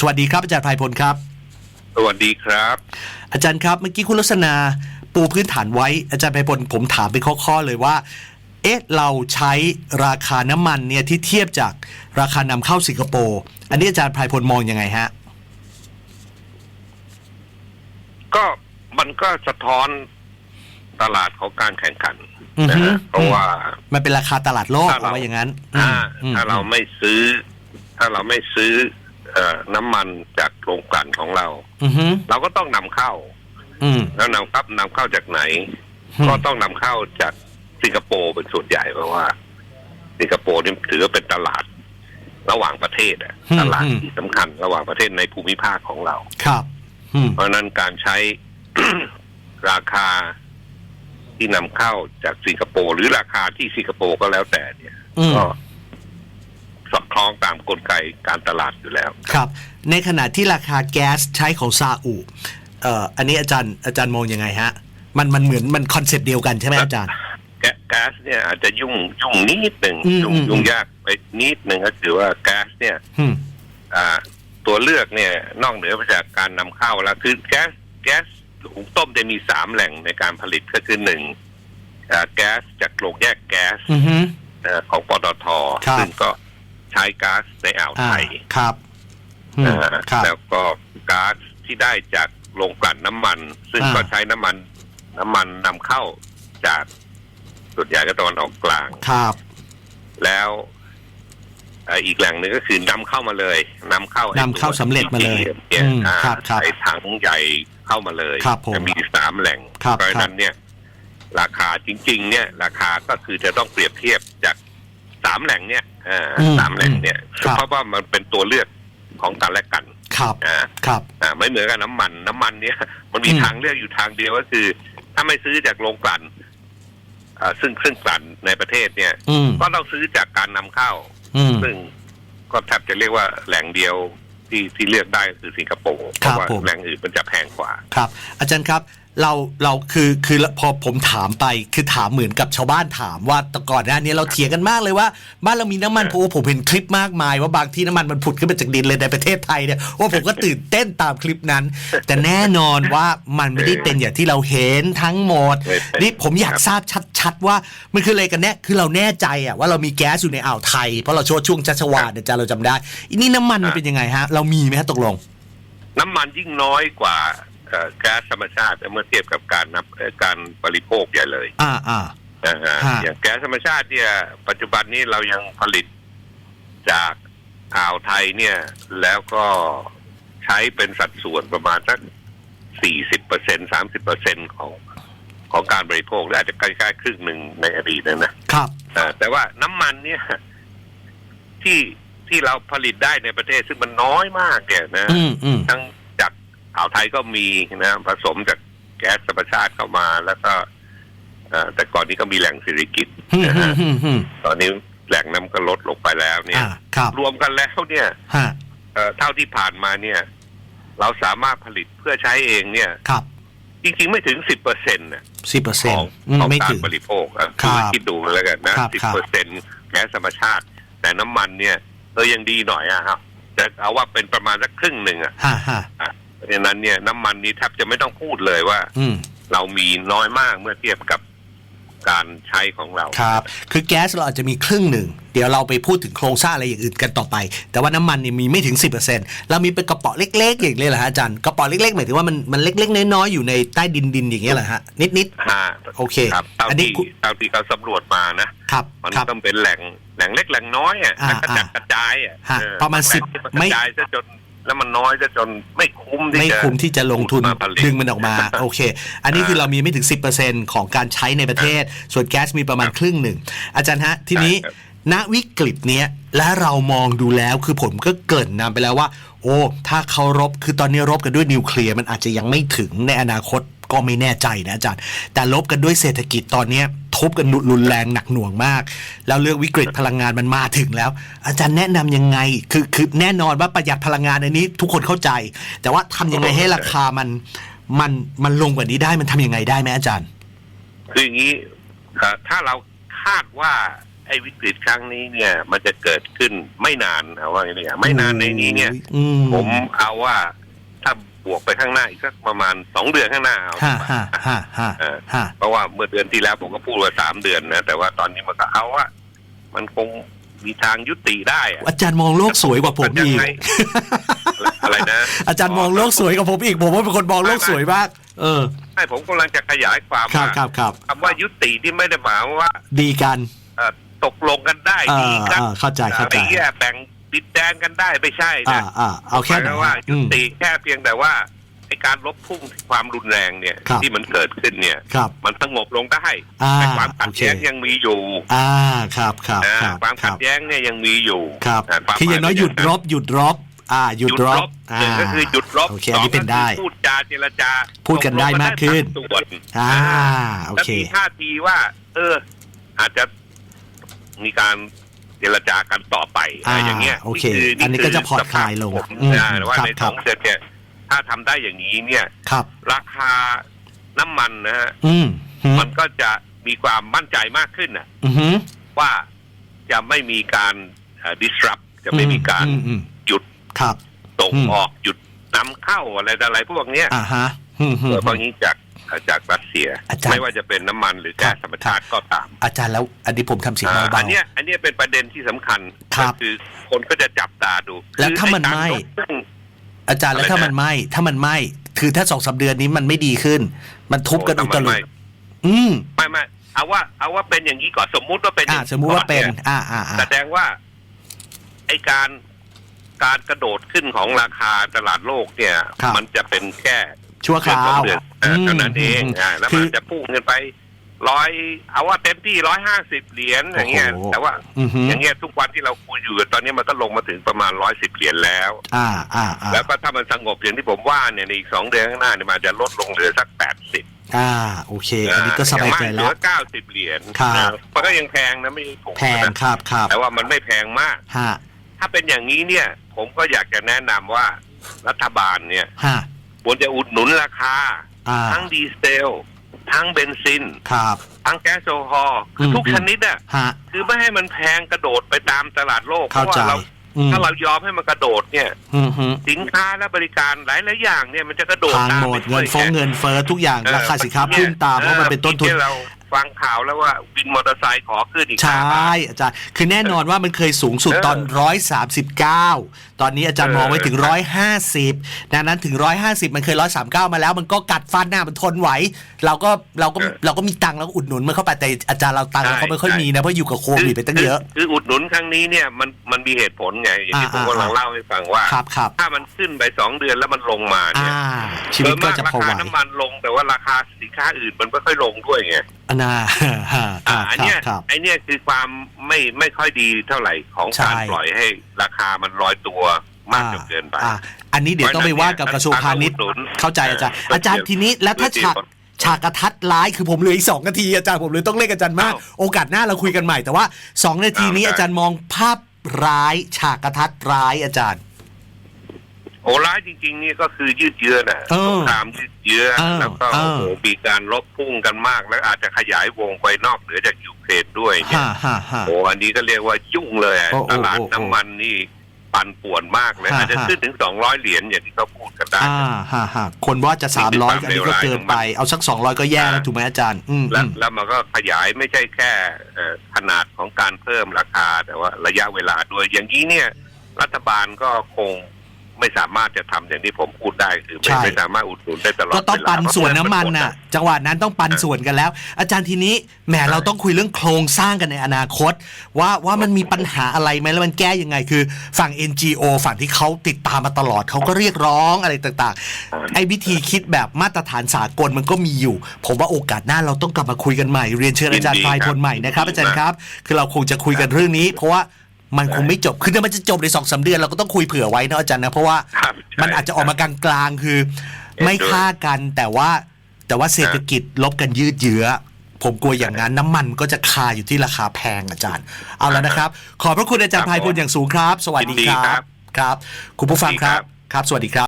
สวัสดีครับอาจารย์ไพพลครับ สวัสดีครับ อาจารย์ครับเมื่อกี้คุณลักษณาปูพื้นฐานไว้อาจารย์ไพพลผมถามเป็นข้อๆเลยว่า เอ๊ะเราใช้ราคาน้ำมันเนี่ยที่เทียบจากราคานำเข้าสิงคโปร์อันนี้อาจารย์ไพพลมองยังไงฮะ ก็มันก็สะท้อนตลาดของการแข่งขันอือฮึนะฮะเพราะว่ามันเป็นราคาตลาดโลกถ้าเราเอาไว้อย่างนั้นถ้าอืมถ้าเราอืมไม่ซื้อ ถ้าเราไม่ซื้อเอ่อ น้ำมันจากโรงกลั่นของเราอือฮึเราก็ต้องนำเข้าอืมแล้วนำครับนำเข้าจากไหน ก็ต้องนำเข้าจากสิงคโปร์เป็นส่วนใหญ่เพราะว่า สิงคโปร์นี่ถือว่าเป็นตลาดระหว่างประเทศอะตลาดที่สำคัญระหว่างประเทศในภูมิภาคของเรา ครับอืมเพราะฉะนั้นการใช้ราคาที่นำเข้าจากสิงคโปร์หรือราคาที่สิงคโปร์ก็แล้วแต่เนี่ยอืมก็สอดคล้องตาม กลไกการตลาดอยู่แล้วครับ ในขณะที่ราคาแก๊สใช้ของซาอุเอ่ออันนี้อาจารย์อาจารย์มองยังไงฮะ มันมันเหมือนมันคอนเซปต์เดียวกันใช่ไหมอาจารย์แก๊แก๊สเนี่ยอาจจะยุ่งยุ่งนิดหนึ่งอืมยุ่งอืมยุ่งยากไปนิดหนึ่งก็คือว่าแก๊สเนี่ยอืมอ่า ตัวเลือกเนี่ย นอกเหนือไปจากการนำเข้าแล้วคือแก๊สแก๊สหุงต้มจะมีสามแหล่งในการผลิตก็คือหนึ่งอ่าแก๊สจากโรงแยกแก๊สอือฮึเอ่อของปตทครับซึ่งก็ ใช้ก๊าซในอ่าวอ่าไทยครับอืมนะฮะครับแล้วก็ก๊าซที่ได้จากโรงกลั่นน้ำมัน ซึ่งอ่าก็ใช้น้ำมัน น้ำมันนำเข้าจากส่วนใหญ่ก็ตะวันออกกลางครับ แล้วเอ่ออีกแหล่งหนึ่งก็คือนำเข้ามาเลยนำเข้าไอ้นำเข้าสำเร็จมาเลยเนี่ยอืมอ่าครับครับใส่ถังใหญ่เข้ามาเลยครับผมจะมีสามแหล่งครับเพราะฉะนั้นเนี่ย ราคาจริง ๆ เนี่ย ราคาก็คือจะต้องเปรียบเทียบจาก สามแหล่งเนี่ยอ่าอืมสามแหล่งเนี่ยครับเพราะว่ามันเป็นตัวเลือกของกันและกันครับอ่าครับอ่าไม่เหมือนกับน้ำมัน น้ำมันเนี่ยมันมีอืมทางเลือกอยู่ทางเดียวก็คือ ถ้าไม่ซื้อจากโรงกลั่นอ่าซึ่งซึ่งกลั่นในประเทศเนี่ยอืมก็ต้องซื้อจากการนำเข้าอืมซึ่งก็แทบจะเรียกว่าแหล่งเดียวที่ที่เลือกได้ก็คือสิงคโปร์เพครับราะว่าผมแหล่งอื่นมันจะแพงกว่า ครับ อาจารย์ครับ เราเราคือคือพอผมถามไปคือถามเหมือนกับชาวบ้านถามว่าแต่ก่อนหน้านี้เราเถียงกันมากเลยว่า บ้านเรามีน้ำมันเออโอ้ผมเห็นคลิปมากมาย ว่าบางที่น้ำมันมันผุดขึ้นมาจากดินเลยในประเทศไทยเนี่ยว่าผมก็ตื่นเต้นตามคลิปนั้น แต่แน่นอนว่ามันไม่ได้เป็นอย่างที่เราเห็นทั้งหมดนี่ผมอยากทราบชัดๆว่ามันคืออะไรกันแน่คือเราแน่ใจอะว่าเรามีแก๊สอยู่ในอ่าวไทย เพราะเราช่วงช่วงชัชวาลเนี่ยอาจารย์เราจำได้อันนี้น้ำมันมันเป็นยังไงฮะ เรามีไหมฮะตกลงน้ำมันยิ่งน้อยกว่า แก๊สธรรมชาติเมื่อเทียบกับการนับเอ่อการบริโภคใหญ่เลย อ่าอ่านะฮะฮะอย่างแก๊สธรรมชาติเนี่ย ปัจจุบันนี้เรายังผลิตจากอ่าวไทยเนี่ย แล้วก็ใช้เป็นสัดส่วนประมาณสักสี่สิบเปอร์เซ็นสามสิบเปอร์เซ็นของของการบริโภคและอาจจะใกล้ๆครึ่งหนึ่งในอดีตนะนะครับเอ่อแต่ว่าน้ำมันเนี่ย ที่ที่เราผลิตได้ในประเทศซึ่งมันน้อยมากเนี่ยนะอืมอืมทั้งจาก อ่าวไทยก็มีนะผสมจากแก๊สธรรมชาติเข้ามาแล้วก็เอ่อแต่ก่อนนี้ก็มีแหล่งสิริกิตฮึ่มนะฮึ่ฮะมฮึ่มฮึ่มตอนนี้แหล่งน้ำก็ลดลงไปแล้วเนี่ยอ่าครับรวมกันแล้วเนี่ยฮะเอ่อเท่าที่ผ่านมาเนี่ย เราสามารถผลิตเพื่อใช้เองเนี่ยครับจริงๆไม่ถึงสิบเปอร์เซ็นต์สิบเปอร์เซ็ขนองต์ของไม่กาถึรงบริโภคอะครับคือคิดดูแล้วกันนะครับสิบครับเปอร์เซ็นต์แก๊สธรรมชาติ แต่น้ำมันเนี่ยเออยังดีหน่อยอะครับแต่เอาว่าเป็นประมาณสักครึ่งหนึ่งอะฮ่าฮ่าอะเพ ราะฉะนั้นเนี่ยน้ำมันนี้แทบจะไม่ต้องพูดเลยว่า อืมเรามีน้อยมากเมื่อเทียบกับการใช้ของเรา ครับ คือแก๊สเราอาจจะมีครึ่งหนึ่ง เดี๋ยวเราไปพูดถึงโครงสร้างอะไรอย่างอื่นกันต่อไป แต่ว่าน้ำมันเนี่ยมีไม่ถึง 10%เรามีเป็นกระป๋องเล็กๆ อย่างเลยเหรอฮะอาจารย์กระป๋องเล็กๆหมายถึงว่ามันมันเล็กๆน้อยๆอยู่ในใต้ดินดินอย่างเงี้ยเหรอฮะนิด ฮะโอเคครับเท่าอันนี้ที่คุณ เท่าที่เขาสำรวจมานะ ๆ ครับมันครับ ต้องเป็นแหล่งแหล่งเล็กแหล่งน้อยอะอ่าแล้วกระจัดอ่ากระจายอะฮะเออประมาณแหล่ง10ที่มันกไม่ ระจายซะจน แล้วมันน้อยซะจนไม่คุ้มที่ไม่จะคุ้มที่จะลงทุนมาผลิตดึงมันออกมา โอเค อันนี้คือเรามีไม่ถึง 10%ของการใช้ในประเทศ ส่วนแก๊สมีประมาณครึ่งหนึ่ง อาจารย์ฮะ ทีนี้ใช่ครับณวิกฤตเนี้ยและเรามองดูแล้วคือผมก็เกริ่นนำไปแล้วว่า โอ้ ถ้าเขารบคือตอนนี้รบกันด้วยนิวเคลียร์มันอาจจะยังไม่ถึงในอนาคต ก็ไม่แน่ใจนะอาจารย์ แต่ลบกันด้วยเศรษฐกิจตอนเนี้ยทุบกันรุนแรงหนักหน่วงมาก แล้วเรื่องวิกฤตพลังงานมันมาถึงแล้ว อาจารย์แนะนำยังไง คือคือแน่นอนว่าประหยัดพลังงานอันนี้ ทุกคนเข้าใจ แต่ว่าทำยังไงให้ราคามันมันมันลงกว่านี้ได้มันทำยังไงได้ไหมอาจารย์ คืออย่างนี้เอ่อถ้าเราคาดว่าไอ้วิกฤตครั้งนี้เนี่ย มันจะเกิดขึ้นไม่นานเอาว่าอย่างนี้ไม่นานในนี้เนี่ยอืมผมเอาว่าถ้า บวกไปข้างหน้าอีกสักประมาณสองเดือนข้างหน้าเอาฮ่าฮ่าฮ่าฮ่าเออฮ่าเพราะว่าเมื่อเดือนที่แล้วผมก็พูดว่าสามเดือนนะแต่ว่าตอนนี้มันก็เอาว่ามันคงมีทางยุติได้อะอาจารย์มองโลกสวยกว่าผมยัอีกไงอะไรนะ อาจารย์มองโลกสวยกว่าผมอีกผมว่าเป็นคนมองโลกสวยมาก เออใช่ผมกำลังจะขยายความครับว่าครับครับคำว่ายุติที่ไม่ได้หมายว่า ดีกันเอ่อตกลงกันได้เอดีอกันเออเข้าใจเข้าใจไอ้แย่แบ่ง ดินแดนกันได้ไม่ใช่อ่านะอ่าเอาแค่หไหนมายว่าอืยุมติแค่เพียงแต่ว่าไอการลบพุ่งความรุนแรงเนี่ย ครับ ที่มันเกิดขึ้นเนี่ย ครับ มันสงบลงได้อ่าแต่ความขัดโอเคแย้งยังมีอยู่อ่าครับครับนะครับความคขัรัดบแย้งเนี่ยยังมีอยู่ครับะวมคืออย่างน้อยหยุดรบหยุดรบ อ่าหหยุดยุดรรบบอ่าหนึ่งก็คือหยุดรบโอเคสอันองนี้ก็เป็นได้คือพูดจาเจรจาพูดกันได้มากขึ้นตกลงกัได้บางส่วนอ่าโอแล้วเค มีท่าทีว่า เออ อาจจะมีการ เจรจากันต่อไปอะไรอ่าอย่างเงี้ยโอเคนี่อันนี้ก็จะผ่อนคลายลงผมอืมนะว่าครับในคสรัอบงเดือนเนี่ย ถ้าทำได้อย่างนี้เนี่ยครับ ราคาน้ำมันนะฮะอืมหืมมันก็จะมีความมั่นใจมากขึ้นนะอือหือว่าจะไม่มีการเอ่อ disrupt จะไม่มีการอืมอืมหยุดครับส่งอืมออกหยุดนำเข้าอะไรต่ออะไรพวกเนี้ยอ่าฮะอืมหืมเออพวกนี้จาก จากรัสเซีย อาจารย์ ไม่ว่าจะเป็นน้ำมันหรือแก๊สครับธรรมชาติก็ตามอาจารย์แล้วอันนี้ผมทำเสียงอ่าเบา อันเนี้ยอันเนี้ยเป็นประเด็นที่สำคัญครัก็บคือคนก็จะจับตาดูแล้วถ้ามันคือไม่อ้การลดพุ่งๆอาจารย์แล้วอะไรนะ ถ้ามันไหมถ้ามันไหมคือถ้าสองสามเดือนนี้มันไม่ดีขึ้น มันทุบกันอุตลุดอืมไม่ไม่เอาว่าเอาว่าเป็นอย่างนี้ก่อนสมมุติว่าเป็นอ่าย่งสมมุติว่าเป็นก่ออ่าอ่าอ่าแสดงว่าไอการการกระโดดขึ้นของราคาตลาดโลกเนี่ยครับมันจะเป็นแค่ชั่วคเดือนราสองวเดือนเออเท่านั้นเองมอ่าแล้วคืมันอจะพุ่งขึ้นไปร้อยเอาว่าเต็มที่ร้อยห้าสิบเหรียญอย่างเงี้ยโอ้โหแต่ว่าอือหืออย่างเงี้ยทุกวันที่เราคุยอยู่ตอนนี้มันก็ลงมาถึงประมาณร้อยสิบเหรียญแล้ว อ่าอ่าอ่าแล้วก็ถ้ามันสงบอย่างที่ผมว่าเนี่ยในอีกสองเดือนข้างหน้าเนี่ยมันอาจจะลดลงเหลือสักแปดสิบอ่าโอเค อันนี้ก็สบายใจเหแล้ลืวอเก้าสิบเหรียญครับนะมันก็ยังแพงนะไม่ใช่ถูกแพงนะครับครับแต่ว่ามันไม่แพงมากฮะถ้าเป็นอย่างนี้เนี่ย ผมก็อยากจะแนะนำว่ารัฐบาลเนี่ยฮะควรจะอุดหนุนราคาอ่า ทั้งดีเซล ทั้งเบนซิน ครับ ทั้งแก๊สโซฮอล์คือมทุกชนิดอะฮะ คือไม่ให้มันแพงกระโดดไปตามตลาดโลก เพเข้าราะว่าใจเราอืม ถ้าเรายอมให้มันกระโดดเนี่ย อืมฮึสินค้าและบริการหลายหลายๆอย่างเนี่ยมันจะกระโดดทางตามหมดไปเงินด้วยฟงเงินเฟ้อทุกอย่างเออราคาสินค้าพุ่งตามเพราะมันเป็นต้นทุนที่เรา ฟังข่าวแล้วว่าวินมอเตอร์ไซค์ขอขึ้นอีกใชห้าบา่ท อาจารย์ คือแน่นอนว่ามันเคยสูงสุดเออตอนร้อยสามสิบเก้าตอนนี้อาจารย์เออ มองไว้ถึงร้อยห้าสิบดังนั้นถึงร้อยห้าสิบมันเคยร้อยสามเก้ามาแล้ว มันก็กัดฟันหน้ามันทนไหว เราก็เราก็เราก็มีตังค์เราก็อุดหนุนมันเข้าไปแต่อาจารย์เราตังค์เราก็ไม่ค่อยมีนะเพราะอยู่กับโควิดไปตั้งเยอะ คืคืออุดหนุนครั้งนี้เนี่ยมันมันมีเหตุผลไง อย่างที่อ่าผมกำลังอ่า เล่าให้ฟังว่า ครับครับถ้ามันขึ้นไปสองเดือนแล้วมันลงมาเนี่อ่ายชีวิตก็จะพอราไหว คาน้ำมันลงแต่ว่าราคาสินค้าอื่นมันไม่ค่อยลงด้วยไง อันน่าคอ่ารับอันครัเนี้บยครับ ไอเนี้ยคือความไม่ไม่ค่อยดีเท่าไหร่ของใช่การปล่อยให้ราคามันลอยตัวมากจนเกินไปอ่าอันนี้เดี๋ยวต้องไปว่ากับกระทรวงพาณิชย์อุดหนุนเข้าใจอาจารย์เอออาจารย์ทีนี้แล้วถ้าฉากฉากกระทัดร้ายคือผมเหลืออีกสองนาทีอาจารย์ผมเลยต้องเล่นกับอาจารย์มากอ้าวโอกาสหน้าเราคุยกันใหม่แต่ว่าสองนาทีนี้อ้าวอาจารย์มองภาพร้าย ฉากกระทัดร้ายอาจารย์ โอ้ร้ายจริง ๆ นี่ก็คือยืดเยื้อนะเออสงครามยืดเยื้อเออแล้วก็เออโอ้โหมีการลบพุ่งกันมาก แล้วอาจจะขยายวงไปนอกเหนือจากยูเครนด้วยเนี่ยฮ่าฮ่าฮ่าโอ้อันนี้ก็เรียกว่ายุ่งเลยอะโอ้โอ้ตลาดโอ้โอ้น้ำมันนี่ปั่นป่วนมากเลยฮะอาจจะฮะขึ้นถึงสองร้อยเหรียญอย่างที่เขาพูดกันได้อ่าฮ่าฮ่าคนว่าจะสามร้อยอันนี้ก็เกินไปเอาสักสองร้อยก็แย่แล้วถูกไหมอาจารย์อืมแล้อืวมแล้วมันก็ขยายไม่ใช่แค่เอ่อขนาดของการเพิ่มราคาแต่ว่าระยะเวลาด้วยอย่างนี้เนี่ย รัฐบาลก็คง ไม่สามารถจะทำอย่างที่ผมพูดได้คือไม่ใช่ไม่สามารถอุดหนุนได้ตลอดก็ต้องเวลาปันส่วนน้ำมันเพราะน่ะ จังหวะนั้นต้องปันส่วนกันแล้ว อาจารย์ทีนี้แหมเราต้องคุยเรื่องโครงสร้างกันในอนาคต ว่าว่ามันมีปัญหาอะไรไหมแล้วมันแก้ยังไง คือฝั่ง NGO ฝั่งที่เขาติดตามมาตลอดเขาก็เรียกร้องอะไรต่างๆ ไอ้วิธีคิดแบบมาตรฐานสากลมันก็มีอยู่ ผมว่าโอกาสหน้าเราต้องกลับมาคุยกันใหม่เรียนเชิญอาจารย์พลายพลใหม่นะครับอาจารย์ครับ คือเราคงจะคุยกันเรื่องนี้ เพราะว่า มันคงไม่จบ คือถ้ามันจะจบในสองสามเดือนเราก็ต้องคุยเผื่อไว้นะอาจารย์นะ เพราะว่าครับใช่มันอาจจะออกมากลางๆ คือเห็นด้วยไม่ฆ่ากันแต่ว่าแต่ว่าเศรษฐกิจลบกันยืดเยื้อ ผมกลัวอย่างนั้นน้ำมันก็จะคาอยู่ที่ราคาแพงอาจารย์ เอาแล้วนะครับ ขอบพระคุณอาจารย์ครับพายพลอย่างสูงครับ สวัสดียินดีคครัรับบครับ คุณผู้ฟังครับสวัสดีครับครับ สวัสดีครับ